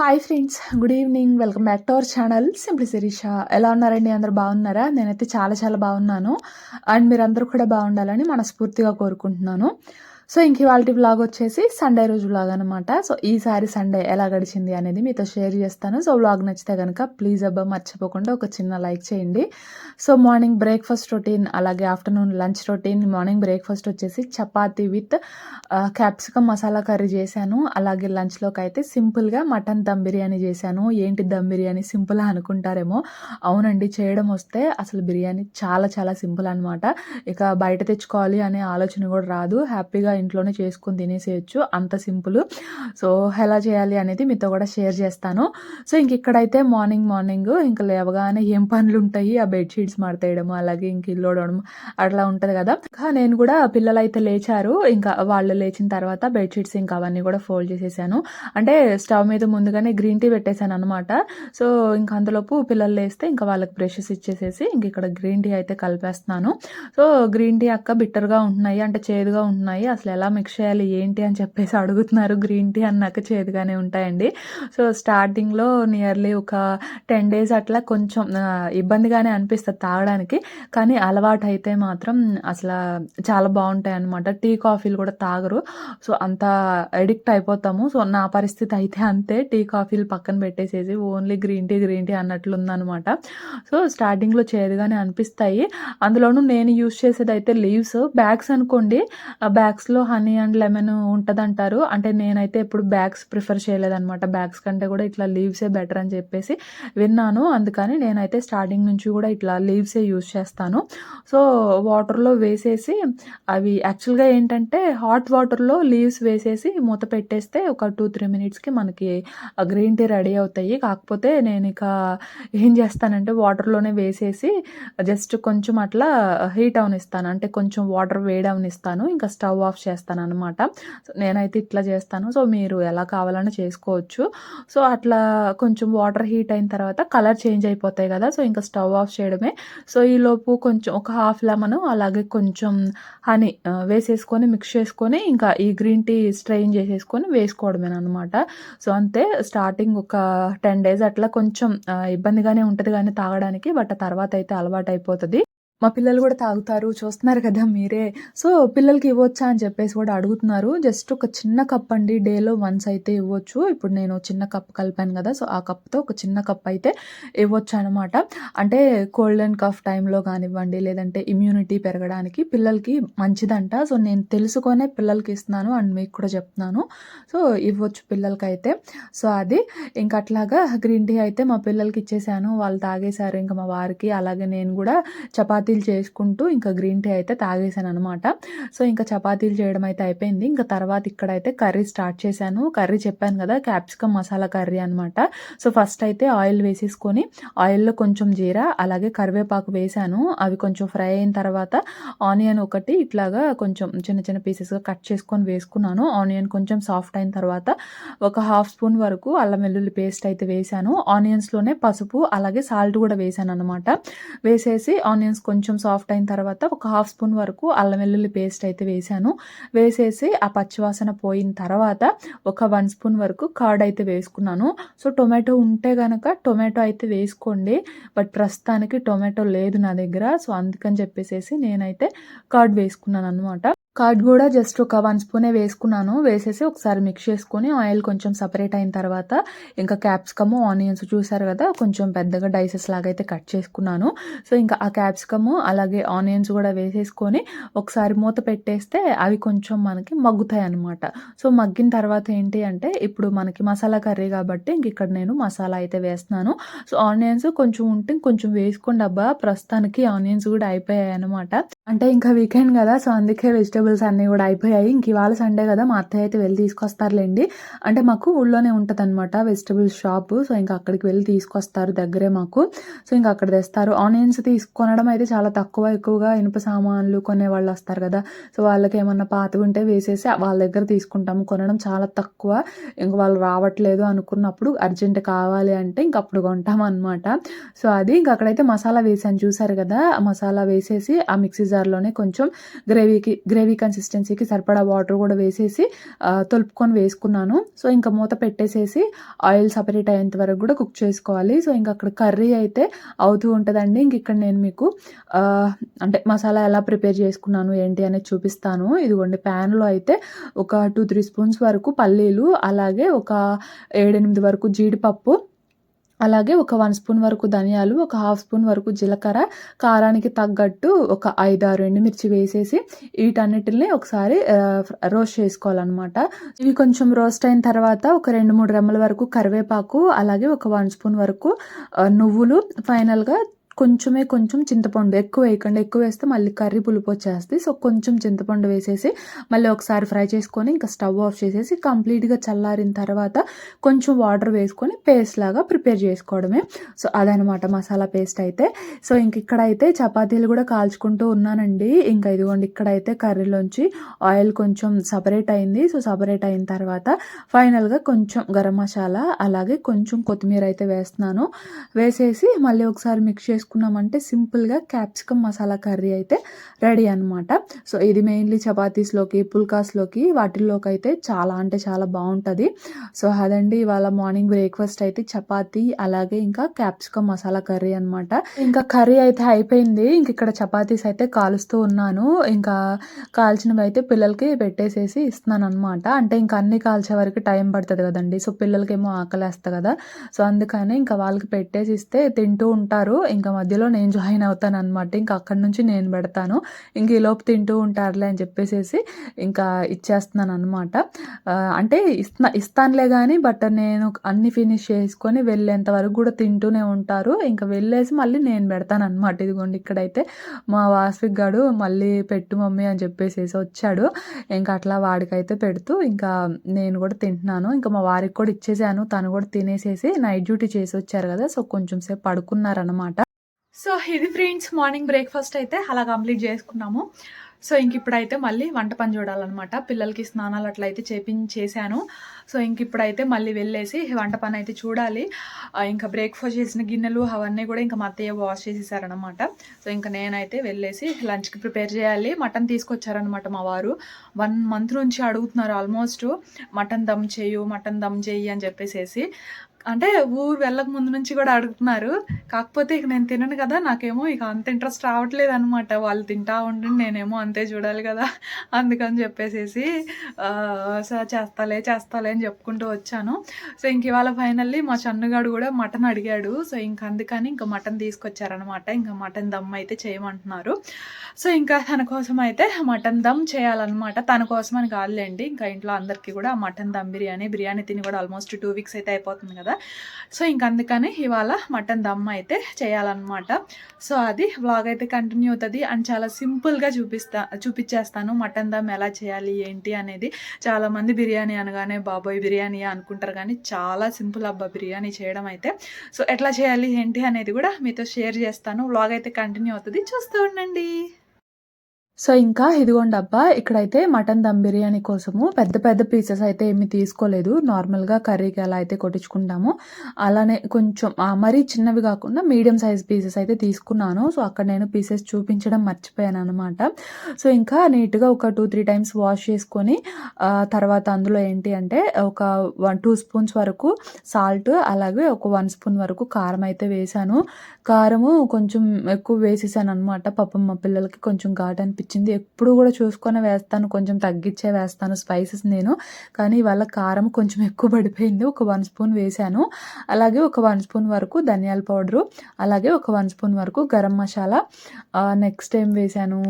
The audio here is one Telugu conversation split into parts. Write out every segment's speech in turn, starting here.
Hi friends good evening welcome back to our channel simply Sirisha ఎలా ఉన్నారండి? అందరూ బాగున్నారా? నేనైతే చాలా చాలా బాగున్నాను. అండ్ మీరందరూ కూడా బాగుండాలని మనస్ఫూర్తిగా కోరుకుంటున్నాను. సో ఇంక ఇవాళ బ్లాగ్ వచ్చేసి సండే రోజు బ్లాగ్ అనమాట సో ఈసారి సండే ఎలా గడిచింది అనేది మీతో షేర్ చేస్తాను. సో వ్లాగ్ నచ్చితే కనుక ప్లీజ్ అబ్బా మర్చిపోకుండా ఒక చిన్న లైక్ చేయండి. సో మార్నింగ్ బ్రేక్ఫాస్ట్ రొటీన్ అలాగే afternoon lunch routine morning breakfast వచ్చేసి chapati with capsicum masala curry చేశాను. అలాగే లంచ్లోకి అయితే సింపుల్గా మటన్ దమ్ బిర్యానీ చేశాను. ఏంటి దమ్ బిర్యానీ సింపుల్ అనుకుంటారేమో? అవునండి చేయడం వస్తే అసలు బిర్యానీ చాలా చాలా సింపుల్ అనమాట ఇక బయట తెచ్చుకోవాలి అనే ఆలోచన కూడా రాదు. హ్యాపీగా ఇంట్లోనే చేసుకుని తినేసేయచ్చు. అంత సింపుల్. సో ఎలా చేయాలి అనేది మీతో కూడా షేర్ చేస్తాను. సో ఇంక ఇక్కడైతే మార్నింగ్ మార్నింగ్ ఇంకా లేవగానే ఏం పనులు ఉంటాయి ఆ బెడ్షీట్స్ మడతేయడం అలాగే ఇంక ఇల్లు ఉండడం అట్లా ఉంటుంది కదా. ఇంకా నేను కూడా పిల్లలు అయితే లేచారు. ఇంకా వాళ్ళు లేచిన తర్వాత బెడ్షీట్స్ ఇంకా అవన్నీ కూడా ఫోల్డ్ చేసేసాను. అంటే స్టవ్ మీద ముందుగానే గ్రీన్ టీ పెట్టేశాను అనమాట సో ఇంకా అందులోపు పిల్లలు లేస్తే ఇంకా వాళ్ళకి బ్రషెస్ ఇచ్చేసేసి ఇంక ఇక్కడ గ్రీన్ టీ అయితే కలిపేస్తున్నాను. సో గ్రీన్ టీ అక్క బిట్టర్గా ఉంటున్నాయి అంటే చేదుగా ఉంటున్నాయి. అసలు ఎలా మిక్స్ చేయాలి ఏంటి అని చెప్పేసి అడుగుతున్నారు. గ్రీన్ టీ అన్నాక చేదుగానే ఉంటాయండి. సో స్టార్టింగ్లో నియర్లీ ఒక టెన్ డేస్ అట్లా కొంచెం ఇబ్బందిగానే అనిపిస్తుంది. తాగడానికి. కానీ అలవాటు అయితే మాత్రం అసలు చాలా బాగుంటాయి అనమాట టీ కాఫీలు కూడా తాగరు. సో అంత అడిక్ట్ అయిపోతాము. సో నా పరిస్థితి అయితే అంతే. టీ కాఫీలు పక్కన పెట్టేసేసి only green tea green tea అన్నట్లు ఉందనమాట సో స్టార్టింగ్లో చేదుగానే అనిపిస్తాయి. అందులోనూ నేను యూస్ చేసేది అయితే లీవ్స్. బ్యాగ్స్ అనుకోండి. బ్యాగ్స్లో హనీ అండ్ లెమన్ ఉంటుందంటారు. అంటే నేనైతే ఎప్పుడు బ్యాగ్స్ ప్రిఫర్ చేయలేదన్నమాట. బ్యాగ్స్ కంటే కూడా ఇట్లా లీవ్సే బెటర్ అని చెప్పేసి విన్నాను. అందుకని నేనైతే స్టార్టింగ్ నుంచి కూడా ఇట్లా లీవ్సే యూజ్ చేస్తాను. సో వాటర్లో వేసేసి అవి యాక్చువల్గా ఏంటంటే హాట్ వాటర్లో లీవ్స్ వేసేసి మూత పెట్టేస్తే ఒక టూ త్రీ మినిట్స్కి మనకి గ్రీన్ టీ రెడీ అవుతాయి. కాకపోతే నేను ఇక ఏం చేస్తానంటే వాటర్లోనే వేసేసి జస్ట్ కొంచెం అట్లా హీట్ అవనిస్తాను. అంటే కొంచెం వాటర్ వేడి అవనిస్తాను. ఇంకా స్టవ్ ఆఫ్ చేస్తాను అనమాట నేనైతే ఇట్లా చేస్తాను. సో మీరు ఎలా కావాలన్నా చేసుకోవచ్చు. సో అట్లా కొంచెం వాటర్ హీట్ అయిన తర్వాత కలర్ చేంజ్ అయిపోతాయి కదా. సో ఇంకా స్టవ్ ఆఫ్ చేయడమే సో ఈలోపు కొంచెం ఒక హాఫ్ లెమన్ అలాగే కొంచెం హనీ వేసేసుకొని మిక్స్ చేసుకొని ఇంకా ఈ గ్రీన్ టీ స్ట్రెయిన్ చేసేసుకొని వేసుకోవడమేనమాట సో అంతే స్టార్టింగ్ ఒక టెన్ డేస్ అట్లా కొంచెం ఇబ్బందిగానే ఉంటుంది కానీ తాగడానికి బట్ తర్వాత అయితే అలవాటు అయిపోతుంది మా పిల్లలు కూడా తాగుతారు. చూస్తున్నారు కదా మీరే. సో పిల్లలకి ఇవ్వచ్చా అని చెప్పేసి కూడా అడుగుతున్నారు. జస్ట్ ఒక చిన్న కప్ అండి. డేలో వన్స్ అయితే ఇవ్వచ్చు. ఇప్పుడు నేను చిన్న కప్ కలిపాను కదా సో ఆ కప్తో ఒక చిన్న కప్ అయితే ఇవ్వచ్చు అనమాట అంటే కోల్డ్ అండ్ కఫ్ టైంలో కానివ్వండి లేదంటే ఇమ్యూనిటీ పెరగడానికి పిల్లలకి మంచిదంట. సో నేను తెలుసుకొనే పిల్లలకి ఇస్తున్నాను అండ్ మీకు కూడా చెప్తున్నాను. సో ఇవ్వచ్చు పిల్లలకి అయితే సో అది. ఇంకా అట్లాగా గ్రీన్ టీ అయితే మా పిల్లలకి ఇచ్చేసాను. వాళ్ళు తాగేశారు. ఇంకా మా వారికి అలాగే నేను కూడా చపాతీ చపాతీలు చేసుకుంటూ ఇంకా గ్రీన్ టీ అయితే తాగేసాను అనమాట సో ఇంకా చపాతీలు చేయడం అయితే అయిపోయింది. ఇంకా తర్వాత ఇక్కడైతే కర్రీ స్టార్ట్ చేశాను. కర్రీ చెప్పాను కదా క్యాప్సికమ్ మసాలా కర్రీ అనమాట సో ఫస్ట్ అయితే ఆయిల్ వేసేసుకొని ఆయిల్లో కొంచెం జీరా అలాగే కరివేపాకు వేసాను అవి కొంచెం ఫ్రై అయిన తర్వాత ఆనియన్ ఒకటి ఇట్లాగా కొంచెం చిన్న చిన్న పీసెస్గా కట్ చేసుకొని వేసుకున్నాను. ఆనియన్ కొంచెం సాఫ్ట్ అయిన తర్వాత ఒక హాఫ్ స్పూన్ వరకు అల్లం వెల్లుల్లి పేస్ట్ అయితే వేసాను ఆనియన్స్లోనే పసుపు అలాగే సాల్ట్ కూడా వేసాను అనమాట వేసేసి ఆనియన్స్ కొంచెం కొంచెం సాఫ్ట్ అయిన తర్వాత ఒక హాఫ్ స్పూన్ వరకు అల్లం వెల్లుల్లి పేస్ట్ అయితే వేసాను వేసేసి ఆ పచ్చివాసన పోయిన తర్వాత ఒక వన్ స్పూన్ వరకు కర్డ్ అయితే వేసుకున్నాను. సో టొమాటో ఉంటే కనుక టొమాటో అయితే వేసుకోండి. బట్ ప్రస్తుతానికి టొమాటో లేదు నా దగ్గర. సో అందుకని చెప్పేసి నేనైతే కర్డ్ వేసుకున్నాను అనమాట కర్డ్ కూడా జస్ట్ ఒక వన్ స్పూనే వేసుకున్నాను. వేసేసి ఒకసారి మిక్స్ చేసుకొని ఆయిల్ కొంచెం సపరేట్ అయిన తర్వాత ఇంకా క్యాప్సికము ఆనియన్స్ చూసారు కదా కొంచెం పెద్దగా డైసెస్ లాగా అయితే కట్ చేసుకున్నాను. సో ఇంకా ఆ క్యాప్సికము అలాగే ఆనియన్స్ కూడా వేసేసుకొని ఒకసారి మూత పెట్టేస్తే అవి కొంచెం మనకి మగ్గుతాయి అనమాట సో మగ్గిన తర్వాత ఏంటి అంటే ఇప్పుడు మనకి మసాలా కర్రీ కాబట్టి ఇంక ఇక్కడ నేను మసాలా అయితే వేస్తున్నాను. సో ఆనియన్స్ కొంచెం ఉంటే కొంచెం వేసుకోండి అబ్బా. ప్రస్తుతానికి ఆనియన్స్ కూడా అయిపోయాయి అనమాట అంటే ఇంకా వీకెండ్ కదా సో అందుకే వెజిటేబుల్స్ అన్నీ కూడా అయిపోయాయి. ఇంక ఇవాళ సండే కదా మా అత్తయ్య అయితే వెళ్ళి తీసుకొస్తారులేండి. అంటే మాకు ఊళ్ళోనే ఉంటుంది అనమాట వెజిటేబుల్స్ షాప్ సో ఇంకా అక్కడికి వెళ్ళి తీసుకొస్తారు దగ్గరే మాకు. సో ఇంకా అక్కడ తెస్తారు. ఆనియన్స్ తీసుకొనడం అయితే చాలా తక్కువ ఎక్కువగా ఇనుప సామాన్లు కొనే వాళ్ళు వస్తారు కదా. సో వాళ్ళకి ఏమన్నా పాతగా ఉంటే వేసేసి వాళ్ళ దగ్గర తీసుకుంటాము. కొనడం చాలా తక్కువ. ఇంక వాళ్ళు రావట్లేదు అనుకున్నప్పుడు అర్జెంట్ కావాలి అంటే ఇంక అప్పుడు కొంటాం అనమాట సో అది ఇంక అక్కడైతే మసాలా వేసాను. చూసారు కదా మసాలా వేసేసి ఆ మిక్సీ జార్లోనే కొంచెం గ్రేవీకి గ్రేవీ కన్సిస్టెన్సీకి సరిపడా వాటర్ కూడా వేసేసి తొలుపుకొని వేసుకున్నాను. సో ఇంకా మూత పెట్టేసేసి ఆయిల్ సపరేట్ అయ్యేంత వరకు కూడా కుక్ చేసుకోవాలి. సో ఇంకా అక్కడ కర్రీ అయితే అవుతూ ఉంటుందండి. ఇంక ఇక్కడ నేను మీకు అంటే మసాలా ఎలా ప్రిపేర్ చేసుకున్నాను ఏంటి అనేది చూపిస్తాను. ఇదిగోండి ప్యాన్లో అయితే ఒక టూ త్రీ స్పూన్స్ వరకు పల్లీలు అలాగే ఒక ఏడెనిమిది వరకు జీడిపప్పు అలాగే ఒక వన్ స్పూన్ వరకు ధనియాలు ఒక హాఫ్ స్పూన్ వరకు జీలకర్ర కారానికి తగ్గట్టు ఒక ఐదు ఆరు ఎండుమిర్చి వేసేసి వీటన్నిటిని ఒకసారి రోస్ట్ చేసుకోవాలన్నమాట. ఇవి కొంచెం రోస్ట్ అయిన తర్వాత ఒక రెండు మూడు రెమ్మల వరకు కరివేపాకు అలాగే ఒక వన్ స్పూన్ వరకు నువ్వులు ఫైనల్గా కొంచెమే కొంచెం చింతపండు ఎక్కువ వేయకుండా ఎక్కువ వేస్తే మళ్ళీ కర్రీ పులుపు వచ్చేస్తుంది. సో కొంచెం చింతపండు వేసేసి మళ్ళీ ఒకసారి ఫ్రై చేసుకొని ఇంకా స్టవ్ ఆఫ్ చేసేసి కంప్లీట్గా చల్లారిన తర్వాత కొంచెం వాటర్ వేసుకొని పేస్ట్ లాగా ప్రిపేర్ చేసుకోవడమే. సో అదనమాట మసాలా పేస్ట్ అయితే. సో ఇంక ఇక్కడైతే చపాతీలు కూడా కాల్చుకుంటూ ఉన్నానండి. ఇంకా ఇదిగోండి ఇక్కడైతే కర్రీలోంచి ఆయిల్ కొంచెం సపరేట్ అయింది. సో సపరేట్ అయిన తర్వాత ఫైనల్గా కొంచెం గరం మసాలా అలాగే కొంచెం కొత్తిమీర అయితే వేస్తున్నాను. వేసేసి మళ్ళీ ఒకసారి మిక్స్ చేసుకున్నామంటే సింపుల్గా క్యాప్సికమ్ మసాలా కర్రీ అయితే రెడీ అనమాట సో ఇది మెయిన్లీ చపాతీస్లోకి పుల్కాస్లోకి వాటిల్లోకి అయితే చాలా అంటే చాలా బాగుంటుంది సో అదండి ఇవాళ మార్నింగ్ బ్రేక్ఫాస్ట్ అయితే చపాతీ అలాగే ఇంకా క్యాప్సికమ్ మసాలా కర్రీ అనమాట ఇంకా కర్రీ అయితే అయిపోయింది. ఇంక ఇక్కడ చపాతీస్ అయితే కాలుస్తూ ఉన్నాను. ఇంకా కాల్చినవి అయితే పిల్లలకి పెట్టేసేసి ఇస్తున్నాను అనమాట అంటే ఇంకా అన్ని కాల్చే వరకు టైం పడుతుంది కదండి. సో పిల్లలకేమో ఆకలేస్తుంది కదా. సో అందుకని ఇంకా వాళ్ళకి పెట్టేసి ఇస్తే తింటూ ఉంటారు. ఇంకా మధ్యలో నేను జాయిన్ అవుతాను అనమాట ఇంకా అక్కడి నుంచి నేను పెడతాను. ఇంక ఈలోపు తింటూ ఉంటారులే అని చెప్పేసేసి ఇంకా ఇచ్చేస్తున్నాను అనమాట అంటే ఇస్తా ఇస్తానులే కానీ బట్ నేను అన్ని ఫినిష్ చేసుకొని వెళ్ళేంత వరకు కూడా తింటూనే ఉంటారు. ఇంకా వెళ్ళేసి మళ్ళీ నేను పెడతాను అనమాట ఇదిగోండి ఇక్కడైతే మా వాస్విక్ గాడు మళ్ళీ పెట్టు మమ్మీ అని చెప్పేసేసి వచ్చాడు. ఇంకా అట్లా వాడికైతే పెడుతూ ఇంకా నేను కూడా తింటున్నాను. ఇంకా మా వారికి కూడా ఇచ్చేసాను. తను కూడా తినేసేసి నైట్ డ్యూటీ చేసి వచ్చారు కదా సో కొంచెం సేపు పడుకున్నారనమాట సో ఇది ఫ్రెండ్స్ మార్నింగ్ బ్రేక్ఫాస్ట్ అయితే అలా కంప్లీట్ చేసుకున్నాము. సో ఇంక ఇప్పుడైతే మళ్ళీ వంట పని చూడాలన్నమాట. పిల్లలకి స్నానాలు అట్లా అయితే చేపించేసాను సో ఇంక ఇప్పుడైతే మళ్ళీ వెళ్ళేసి వంట పని అయితే చూడాలి. ఇంకా బ్రేక్ఫాస్ట్ చేసిన గిన్నెలు అవన్నీ కూడా ఇంకా మా అత్తయ్య వాష్ చేసేసారనమాట సో ఇంకా నేనైతే వెళ్ళేసి లంచ్కి ప్రిపేర్ చేయాలి. మటన్ తీసుకొచ్చారనమాట మా వారు. వన్ మంత్ నుంచి అడుగుతున్నారు ఆల్మోస్ట్. మటన్ దమ్ చేయు మటన్ దమ్ చెయ్యి అని చెప్పేసేసి. అంటే ఊరు వెళ్ళక ముందు నుంచి కూడా అడుగుతున్నారు. కాకపోతే ఇక నేను తినను కదా నాకేమో ఇక అంత ఇంట్రెస్ట్ రావట్లేదు అనమాట వాళ్ళు తింటా ఉండి నేనేమో అంతే చూడాలి కదా అందుకని చెప్పేసేసి సార్ చేస్తాలే చేస్తాలే అని చెప్పుకుంటూ వచ్చాను. సో ఇంక ఇవాళ ఫైనల్లీ మా చన్నుగాడు కూడా మటన్ అడిగాడు. సో ఇంక అందుకని ఇంకా మటన్ తీసుకొచ్చారనమాట ఇంకా మటన్ దమ్ అయితే చేయమంటున్నారు. సో ఇంకా తన కోసం అయితే మటన్ దమ్ చేయాలన్నమాట. తన కోసం అని కాదులేండి ఇంకా ఇంట్లో అందరికీ కూడా మటన్ దమ్ బిర్యానీ బిర్యానీ తిని కూడా ఆల్మోస్ట్ టూ వీక్స్ అయితే అయిపోతుంది కదా. సో ఇంక అందుకని ఇవాళ మటన్ దమ్ అయితే చేయాలన్నమాట. సో అది వ్లాగ్ అయితే కంటిన్యూ అవుతుంది. అండ్ చాలా సింపుల్గా చూపిస్తా చూపించేస్తాను మటన్ దమ్ ఎలా చేయాలి ఏంటి అనేది. చాలామంది బిర్యానీ అనగానే బాబోయ్ బిర్యానీ అనుకుంటారు కానీ చాలా సింపుల్ అబ్బా బిర్యానీ చేయడం అయితే. సో ఎట్లా చేయాలి ఏంటి అనేది కూడా మీతో షేర్ చేస్తాను. వ్లాగ్ అయితే కంటిన్యూ అవుతుంది. చూస్తూ ఉండండి. సో ఇంకా ఇదిగోండి అబ్బా ఇక్కడైతే మటన్ దమ్ బిర్యానీ కోసము పెద్ద పెద్ద పీసెస్ అయితే ఏమి తీసుకోలేదు. నార్మల్గా కర్రీకి ఎలా అయితే కొట్టించుకుంటాము. అలానే కొంచెం మరీ చిన్నవి కాకుండా మీడియం సైజ్ పీసెస్ అయితే తీసుకున్నాను. సో అక్కడ నేను పీసెస్ చూపించడం మర్చిపోయాను అనమాట సో ఇంకా నీట్గా ఒక టూ త్రీ టైమ్స్ వాష్ చేసుకొని తర్వాత అందులో ఏంటి అంటే ఒక వన్ టూ స్పూన్స్ వరకు సాల్ట్ అలాగే ఒక వన్ స్పూన్ వరకు కారం అయితే వేసాను కారము కొంచెం ఎక్కువ వేసేసాను అనమాట పాపం మా పిల్లలకి కొంచెం ఘాట్ అనిపించింది ఎప్పుడు కూడా చూసుకొని వేస్తాను. కొంచెం తగ్గించే వేస్తాను స్పైసెస్ నేను. కానీ ఇవాళ కారం కొంచెం ఎక్కువ పడిపోయింది. ఒక వన్ స్పూన్ వేసాను అలాగే ఒక వన్ స్పూన్ వరకు ధనియాల పౌడరు. అలాగే ఒక వన్ స్పూన్ వరకు గరం మసాలా. నెక్స్ట్ ఏం వేసాను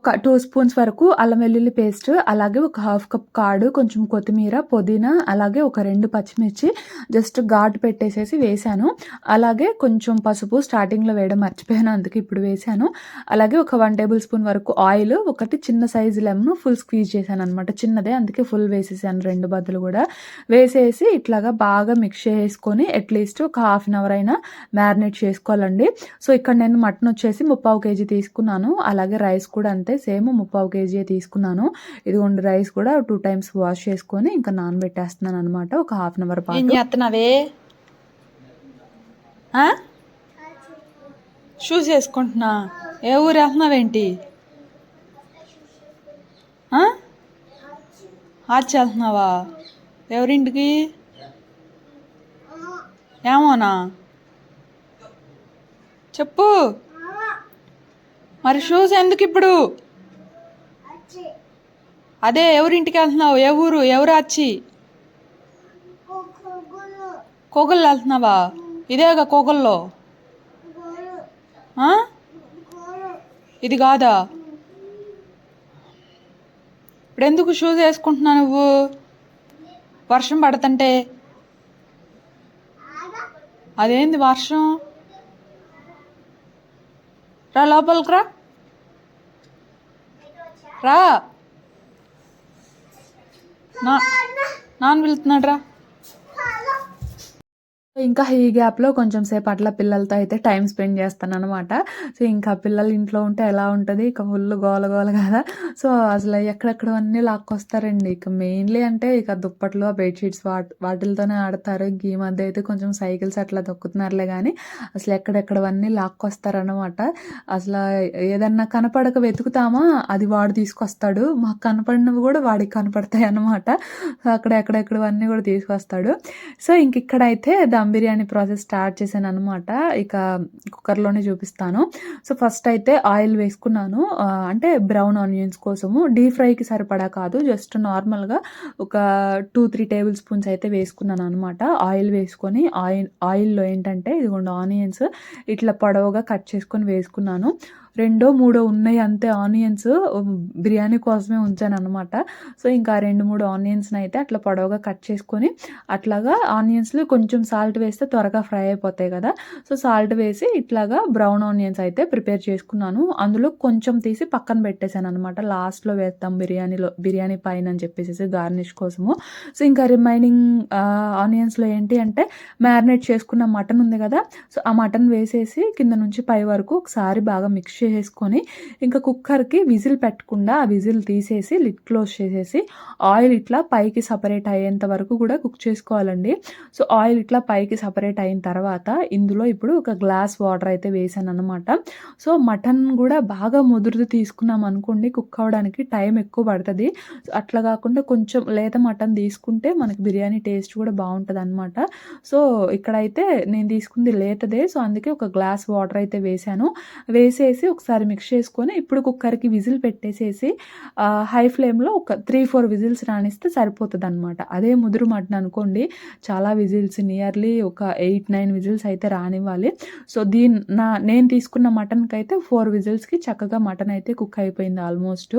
ఒక టూ స్పూన్స్ వరకు అల్లం వెల్లుల్లి పేస్ట్. అలాగే ఒక హాఫ్ కప్ కాడు కొంచెం కొత్తిమీర పుదీనా అలాగే ఒక రెండు పచ్చిమిర్చి జస్ట్ ఘాటు పెట్టేసేసి వేసాను అలాగే కొంచెం పసుపు స్టార్టింగ్లో వేయడం మర్చిపోయాను అందుకే ఇప్పుడు వేసాను అలాగే ఒక వన్ టేబుల్ స్పూన్ వరకు ఆయిల్ ఒకటి చిన్న సైజు లెమన్ ఫుల్ స్క్వీజ్ చేశాను అనమాట చిన్నదే అందుకే ఫుల్ వేసేసాను రెండు బదులు కూడా. వేసేసి ఇట్లాగా బాగా మిక్స్ చేసుకొని అట్లీస్ట్ ఒక హాఫ్ అన్ అవర్ అయినా మ్యారినేట్ చేసుకోవాలండి. సో ఇక్కడ నేను మటన్ వచ్చేసి ముప్పావు కేజీ తీసుకున్నాను. అలాగే రైస్ కూడా అంతే సేమ్ ముప్పావు కేజీ తీసుకున్నాను. ఇదిగోండి రైస్ కూడా టూ టైమ్స్ వాష్ చేసుకొని ఇంకా నానబెట్టేస్తున్నాను అనమాట ఒక హాఫ్ అన్ అవర్ పాటు. చేస్తున్నావే? షూస్ వేసుకుంటున్నా. ఏ ఊరు వెళ్తున్నావేంటి ఆ? ఆచి వెళ్తున్నావా ఎవరింటికి? ఏమోనా? చెప్పు. మరి షూస్ ఎందుకు ఇప్పుడు? అదే ఎవరింటికి వెళ్తున్నావు? ఏ ఊరు? ఎవరు వచ్చి కోగల్లో వెళ్తున్నావా? ఇదేగా కోగల్లో ఇది కాదా? ఇప్పుడు ఎందుకు షూస్ వేసుకుంటున్నావు నువ్వు? వర్షం పడుతుంటే? అదేంది వర్షం? రా లోపలికి రా. రా. నా నాన్న వెళ్తున్నాడు రా. ఇంకా ఈ గ్యాప్లో కొంచెం సేపు అట్లా పిల్లలతో అయితే టైం స్పెండ్ చేస్తాను అనమాట సో ఇంకా పిల్లలు ఇంట్లో ఉంటే ఎలా ఉంటుంది? ఇక ఫుల్ గోల గోల కదా. సో అసలు ఎక్కడెక్కడవన్నీ లాక్కొస్తారండి. ఇక మెయిన్లీ అంటే ఇక దుప్పట్లు బెడ్షీట్స్ వాట్ వాటిలతోనే ఆడతారు. ఇంక ఈ మధ్య అయితే కొంచెం సైకిల్స్ అట్లా దొక్కుతున్నారులే కానీ అసలు ఎక్కడెక్కడవన్నీ లాక్కొస్తారనమాట అసలు ఏదన్నా కనపడక వెతుకుతామా? అది వాడు తీసుకొస్తాడు. మాకు కనపడినవి కూడా వాడికి కనపడతాయి అనమాట అక్కడ ఎక్కడెక్కడవన్నీ కూడా తీసుకొస్తాడు. సో ఇంక ఇక్కడైతే దమ్ బిర్యానీ ప్రాసెస్ స్టార్ట్ చేశాను అనమాట ఇక కుక్కర్లోనే చూపిస్తాను. సో ఫస్ట్ అయితే ఆయిల్ వేసుకున్నాను. అంటే బ్రౌన్ ఆనియన్స్ కోసము. డీప్ ఫ్రైకి సరిపడా కాదు. జస్ట్ నార్మల్గా ఒక టూ త్రీ టేబుల్ స్పూన్స్ అయితే వేసుకున్నాను అనమాట ఆయిల్ వేసుకొని ఆయిల్ ఆయిల్లో ఏంటంటే ఇదిగోండి ఆనియన్స్ ఇట్లా పొడవుగా కట్ చేసుకొని వేసుకున్నాను. రెండో మూడో ఉన్నాయి అంతే. ఆనియన్స్ బిర్యానీ కోసమే ఉంచాను అనమాట సో ఇంకా రెండు మూడు ఆనియన్స్ని అయితే అట్లా పొడవుగా కట్ చేసుకొని అట్లాగా ఆనియన్స్లో కొంచెం సాల్ట్ వేస్తే త్వరగా ఫ్రై అయిపోతాయి కదా. సో సాల్ట్ వేసి ఇట్లాగా బ్రౌన్ ఆనియన్స్ అయితే ప్రిపేర్ చేసుకున్నాను. అందులో కొంచెం తీసి పక్కన పెట్టేశాను అనమాట లాస్ట్లో వేస్తాం బిర్యానీలో బిర్యానీ పైన అని చెప్పేసి గార్నిష్ కోసము. సో ఇంకా రిమైనింగ్ ఆనియన్స్లో ఏంటి అంటే మ్యారినేట్ చేసుకున్న మటన్ ఉంది కదా. సో ఆ మటన్ వేసేసి కింద నుంచి పై వరకు ఒకసారి బాగా మిక్స్ చేసుకొని ఇంకా కుక్కర్కి విజిల్ పెట్టకుండా ఆ విజిల్ తీసేసి లిడ్ క్లోజ్ చేసేసి ఆయిల్ ఇట్లా పైకి సపరేట్ అయ్యేంత వరకు కూడా కుక్ చేసుకోవాలండి. సో ఆయిల్ ఇట్లా పైకి సపరేట్ అయిన తర్వాత ఇందులో ఇప్పుడు ఒక గ్లాస్ వాటర్ అయితే వేసాను అనమాట సో మటన్ కూడా బాగా ముదురుది తీసుకున్నాం అనుకోండి కుక్ అవ్వడానికి టైం ఎక్కువ పడుతుంది. అట్లా కాకుండా కొంచెం లేత మటన్ తీసుకుంటే మనకి బిర్యానీ టేస్ట్ కూడా బాగుంటుంది అనమాట సో ఇక్కడైతే నేను తీసుకుంది లేతదే. సో అందుకే ఒక గ్లాస్ వాటర్ అయితే వేసాను. వేసేసి ఒకసారి మిక్స్ చేసుకొని ఇప్పుడు కుక్కర్కి విజిల్ పెట్టేసేసి హై ఫ్లేమ్లో ఒక త్రీ ఫోర్ విజిల్స్ రాణిస్తే సరిపోతుంది అనమాట అదే ముదురు మటన్ అనుకోండి చాలా విజిల్స్ నియర్లీ ఒక ఎయిట్ నైన్ విజిల్స్ అయితే రానివ్వాలి. సో దీని నా నేను తీసుకున్న మటన్కి అయితే ఫోర్ విజిల్స్కి చక్కగా మటన్ అయితే కుక్ అయిపోయింది ఆల్మోస్ట్.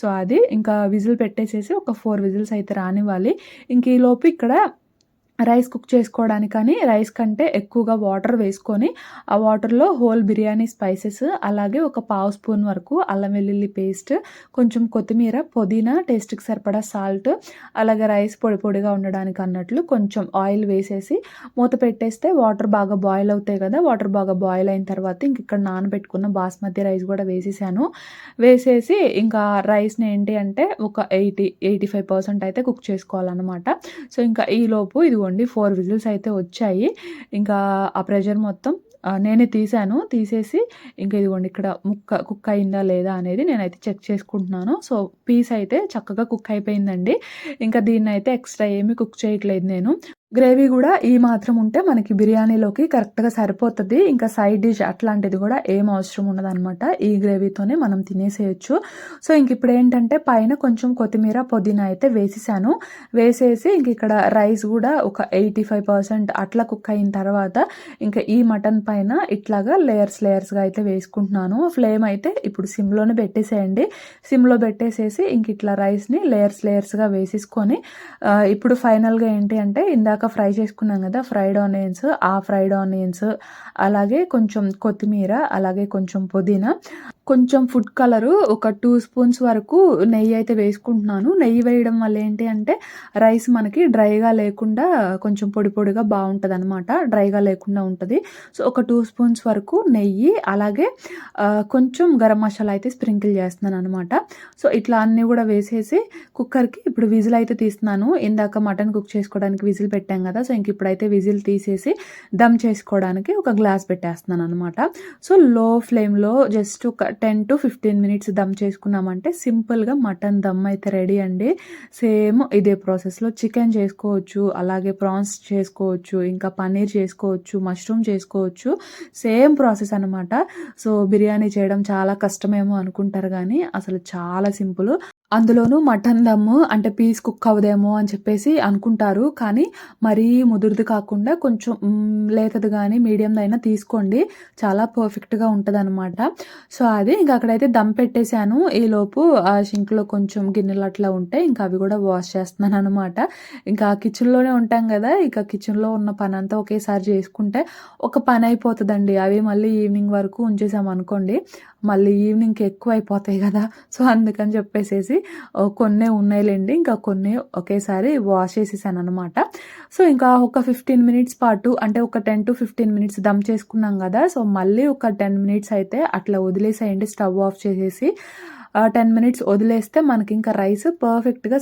సో అది ఇంకా విజిల్ పెట్టేసేసి ఒక ఫోర్ విజిల్స్ అయితే రానివ్వాలి. ఇంక ఈలోపు ఇక్కడ రైస్ కుక్ చేసుకోవడానికని రైస్ కంటే ఎక్కువగా వాటర్ వేసుకొని ఆ వాటర్లో హోల్ బిర్యానీ స్పైసెస్ అలాగే ఒక పావు స్పూన్ వరకు అల్లం వెల్లుల్లి పేస్ట్ కొంచెం కొత్తిమీర పుదీనా టేస్ట్కి సరిపడా సాల్ట్ అలాగే రైస్ పొడి పొడిగా ఉండడానికి అన్నట్లు కొంచెం ఆయిల్ వేసేసి మూత పెట్టేస్తే వాటర్ బాగా బాయిల్ అవుతాయి కదా వాటర్ బాగా బాయిల్ అయిన తర్వాత ఇంక ఇక్కడ నానబెట్టుకున్న బాస్మతి రైస్ కూడా వేసేసాను. వేసేసి ఇంకా రైస్ని ఏంటి అంటే ఒక ఎయిటీ ఎయిటీ ఫైవ్ పర్సెంట్ అయితే కుక్ చేసుకోవాలన్నమాట. సో ఇంకా ఈలోపు ఇదిగోండి. ఫోర్ విజిల్స్ అయితే వచ్చాయి. ఇంకా ఆ ప్రెషర్ మొత్తం నేనే తీసాను. తీసేసి ఇంకా ఇదిగోండి ఇక్కడ ముక్క కుక్ అయిందా లేదా అనేది నేనైతే చెక్ చేసుకుంటున్నాను. సో పీస్ అయితే చక్కగా కుక్ అయిపోయిందండి. ఇంకా దీన్ని అయితే ఎక్స్ట్రా ఏమీ కుక్ చేయట్లేదు నేను. గ్రేవీ కూడా ఈ మాత్రం ఉంటే మనకి బిర్యానీలోకి కరెక్ట్గా సరిపోతుంది. ఇంకా సైడ్ డిష్ అట్లాంటిది కూడా ఏం అవసరం ఉండదనమాట ఈ గ్రేవీతోనే మనం తినేసేయచ్చు. సో ఇంక ఇప్పుడు ఏంటంటే పైన కొంచెం కొత్తిమీర పుదీనా అయితే వేసేసాను. వేసేసి ఇంక ఇక్కడ రైస్ కూడా ఒక ఎయిటీ ఫైవ్ పర్సెంట్ అట్లా కుక్ అయిన తర్వాత ఇంకా ఈ మటన్ పైన ఇట్లాగా లేయర్స్ లేయర్స్గా అయితే వేసుకుంటున్నాను. ఫ్లేమ్ అయితే ఇప్పుడు సిమ్లోనే పెట్టేసేయండి. సిమ్లో పెట్టేసేసి ఇంక ఇట్లా రైస్ని లేయర్స్ లేయర్స్గా వేసేసుకొని ఇప్పుడు ఫైనల్గా ఏంటి అంటే ఇందాక ఫ్రై చేసుకున్నాం కదా ఫ్రైడ్ ఆనియన్స్ ఆ ఫ్రైడ్ ఆనియన్స్ అలాగే కొంచెం కొత్తిమీర అలాగే కొంచెం పుదీనా. కొంచెం ఫుడ్ కలరు ఒక టూ స్పూన్స్ వరకు నెయ్యి అయితే వేసుకుంటున్నాను. నెయ్యి వేయడం వల్ల ఏంటి అంటే రైస్ మనకి డ్రైగా లేకుండా కొంచెం పొడి పొడిగా బాగుంటుంది అనమాట డ్రైగా లేకుండా ఉంటుంది. సో ఒక టూ స్పూన్స్ వరకు నెయ్యి అలాగే కొంచెం గరం మసాలా అయితే స్ప్రింకిల్ చేస్తున్నాను అనమాట సో ఇట్లా అన్నీ కూడా వేసేసి కుక్కర్కి ఇప్పుడు విజిల్ అయితే తీస్తున్నాను. ఇందాక మటన్ కుక్ చేసుకోవడానికి విజిల్ పెట్టాను. పెట్టాం కదా సో ఇంక ఇప్పుడైతే విజిల్ తీసేసి దమ్ చేసుకోవడానికి ఒక గ్లాస్ పెట్టేస్తున్నాను అనమాట సో లో ఫ్లేమ్లో జస్ట్ ఒక ten to fifteen minutes dum చేసుకున్నామంటే సింపుల్గా మటన్ దమ్ అయితే రెడీ అండి. సేమ్ ఇదే ప్రాసెస్లో చికెన్ చేసుకోవచ్చు అలాగే ప్రాన్స్ చేసుకోవచ్చు ఇంకా పన్నీర్ చేసుకోవచ్చు మష్రూమ్ చేసుకోవచ్చు. సేమ్ ప్రాసెస్ అనమాట సో బిర్యానీ చేయడం చాలా కష్టమేమో అనుకుంటారు కానీ అసలు చాలా సింపుల్. అందులోనూ మటన్ దమ్ము అంటే పీస్ కుక్ అవదేమో అని చెప్పేసి అనుకుంటారు. కానీ మరీ ముదురుది కాకుండా కొంచెం లేతది కానీ మీడియం అయినా తీసుకోండి. చాలా పర్ఫెక్ట్గా ఉంటుంది అనమాట సో అది ఇంకా అక్కడైతే దమ్ పెట్టేశాను. ఈలోపు ఆ షింక్లో కొంచెం గిన్నెలు అట్లా ఉంటే ఇంకా అవి కూడా వాష్ చేస్తున్నాను అనమాట ఇంకా కిచెన్లోనే ఉంటాం కదా ఇక కిచెన్లో ఉన్న పని అంతా ఒకేసారి చేసుకుంటే ఒక పని అయిపోతుందండి. అవి మళ్ళీ ఈవినింగ్ వరకు ఉంచేసాం అనుకోండి మళ్ళీ ఈవినింగ్కి ఎక్కువ అయిపోతాయి కదా. సో అందుకని చెప్పేసేసి కొన్నే ఉన్నాయిలేండి. ఇంకా కొన్ని ఒకేసారి వాష్ చేసేసాను అనమాట సో ఇంకా ఒక ఫిఫ్టీన్ మినిట్స్ పాటు అంటే ఒక ten to fifteen minutes dum చేసుకున్నాం కదా. సో మళ్ళీ ఒక టెన్ మినిట్స్ అయితే అట్లా వదిలేసేయండి స్టవ్ ఆఫ్ చేసేసి. టెన్ మినిట్స్ వదిలేస్తే మనకి ఇంకా రైస్ పర్ఫెక్ట్గా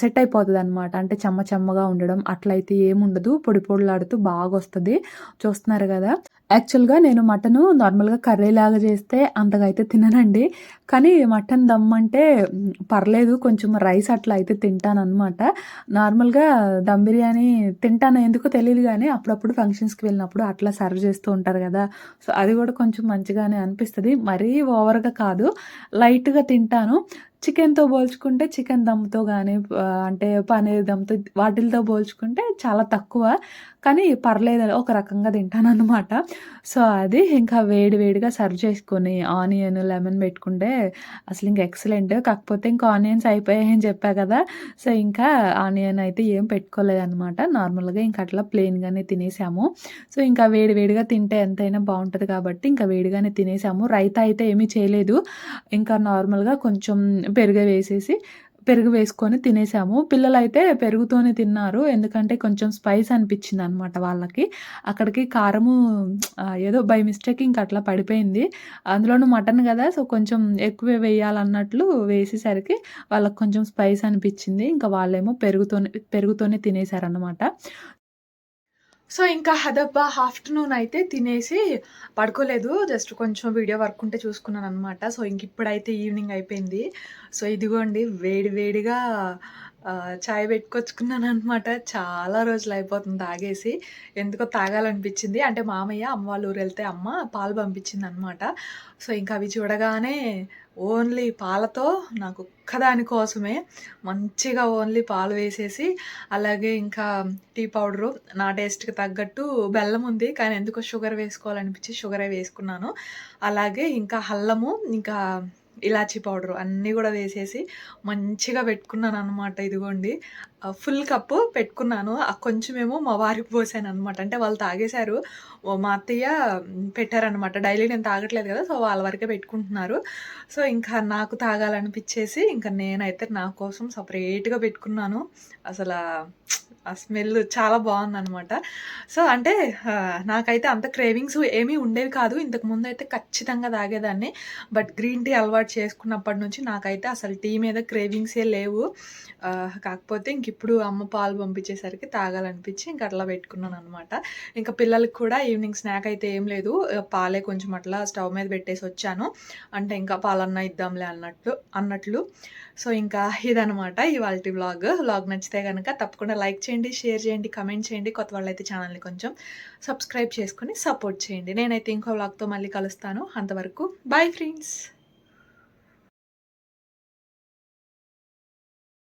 సెట్ అయిపోతుంది అనమాట అంటే చెమ్మ చెమ్మగా ఉండడం అట్లయితే ఏముండదు. పొడి పొడిలాడుతూ బాగా వస్తుంది చూస్తున్నారు కదా. యాక్చువల్గా నేను మటను నార్మల్గా కర్రీ లాగా చేస్తే అంతగా అయితే తిననండి. కానీ మటన్ దమ్ అంటే పర్లేదు కొంచెం రైస్ అట్లా అయితే తింటాను అనమాట నార్మల్గా దమ్ బిర్యానీ తింటాను ఎందుకో తెలియదు కానీ అప్పుడప్పుడు ఫంక్షన్స్కి వెళ్ళినప్పుడు అట్లా సర్వ్ చేస్తూ ఉంటారు కదా. సో అది కూడా కొంచెం మంచిగానే అనిపిస్తుంది. మరీ ఓవర్గా కాదు లైట్గా తింటాను. చికెన్తో పోల్చుకుంటే చికెన్ దమ్తో కానీ అంటే పనీర్ దమ్తో వాటిలతో పోల్చుకుంటే చాలా తక్కువ. కానీ పర్లేదు ఒక రకంగా తింటాను అనమాట సో అది ఇంకా వేడి వేడిగా సర్వ్ చేసుకొని ఆనియన్ లెమన్ పెట్టుకుంటే అసలు ఇంకా ఎక్సలెంట్. కాకపోతే ఇంకా ఆనియన్స్ అయిపోయాయని చెప్పా కదా. సో ఇంకా ఆనియన్ అయితే ఏం పెట్టుకోలేదన్నమాట. నార్మల్గా ఇంకా అట్లా ప్లెయిన్గానే తినేసాము. సో ఇంకా వేడి వేడిగా తింటే ఎంతైనా బాగుంటుంది కాబట్టి ఇంకా వేడిగానే తినేసాము. రైతా అయితే ఏమీ చేయలేదు. ఇంకా నార్మల్గా కొంచెం పెరుగు వేసేసి పెరుగు వేసుకొని తినేసాము. పిల్లలైతే పెరుగుతోనే తిన్నారు. ఎందుకంటే కొంచెం స్పైస్ అనిపించింది అనమాట వాళ్ళకి. అక్కడికి కారము ఏదో బై మిస్టేక్ ఇంక అట్లా పడిపోయింది. అందులోనూ మటన్ కదా సో కొంచెం ఎక్కువ వేయాలన్నట్లు వేసేసరికి వాళ్ళకి కొంచెం స్పైస్ అనిపించింది. ఇంకా వాళ్ళేమో పెరుగుతోనే పెరుగుతోనే తినేసారనమాట సో ఇంకా హదబ్బా ఆఫ్టర్నూన్ అయితే తినేసి పడుకోలేదు. జస్ట్ కొంచెం వీడియో వర్క్ ఉంటే చూసుకున్నాను అనమాట సో ఇంక ఇప్పుడైతే ఈవినింగ్ అయిపోయింది. సో ఇదిగోండి వేడి వేడిగా చాయ్ పెట్టుకొచ్చుకున్నాను అనమాట చాలా రోజులు అయిపోతుంది తాగేసి. ఎందుకో తాగాలనిపించింది. అంటే మామయ్య అమ్మ వాళ్ళ ఊరు వెళ్తే అమ్మ పాలు పంపించింది అనమాట సో ఇంకా అవి చూడగానే ఓన్లీ పాలతో నాకు ఒక్కదాని కోసమే. మంచిగా ఓన్లీ పాలు వేసేసి అలాగే ఇంకా టీ పౌడరు నా టేస్ట్కి తగ్గట్టు బెల్లం ఉంది కానీ ఎందుకో షుగర్ వేసుకోవాలనిపించి షుగరే వేసుకున్నాను. అలాగే ఇంకా అల్లము ఇంకా ఇలాచీ పౌడర్ అన్నీ కూడా వేసేసి మంచిగా పెట్టుకున్నాను అనమాట ఇదిగోండి ఫుల్ కప్పు పెట్టుకున్నాను. ఆ కొంచెమేమో మా వారికి పోసాను అనమాట అంటే వాళ్ళు తాగేశారు. ఓ మా అత్తయ్య పెట్టారనమాట డైలీ నేను తాగట్లేదు కదా సో వాళ్ళ వరకే పెట్టుకుంటున్నారు. సో ఇంకా నాకు తాగాలనిపించేసి ఇంకా నేనైతే నా కోసం సపరేట్గా పెట్టుకున్నాను. అసలు ఆ స్మెల్ చాలా బాగుందనమాట సో అంటే నాకైతే అంత క్రేవింగ్స్ ఏమీ ఉండేవి కాదు. ఇంతకు ముందు అయితే ఖచ్చితంగా తాగేదాన్ని. బట్ గ్రీన్ టీ అలవాటు చేసుకున్నప్పటి నుంచి నాకైతే అసలు టీ మీద క్రేవింగ్సే లేవు. కాకపోతే ఇంక ఇప్పుడు అమ్మ పాలు పంపించేసరికి తాగాలనిపించి ఇంక అట్లా పెట్టుకున్నాను అనమాట ఇంకా పిల్లలకి కూడా ఈవినింగ్ స్నాక్ అయితే ఏం లేదు. పాలే కొంచెం అట్లా స్టవ్ మీద పెట్టేసి వచ్చాను. అంటే ఇంకా పాలన్నా ఇద్దాంలే అన్నట్లు అన్నట్లు. సో ఇంకా ఇదనమాట ఇవాళ వ్లాగ్ వ్లాగ్ నచ్చితే కనుక తప్పకుండా లైక్ చేయండి షేర్ చేయండి కమెంట్ చేయండి. కొత్త వాళ్ళైతే ఛానల్ని కొంచెం సబ్స్క్రైబ్ చేసుకొని సపోర్ట్ చేయండి. నేనైతే ఇంకో వ్లాగ్తో మళ్ళీ కలుస్తాను. అంతవరకు బాయ్ ఫ్రెండ్స్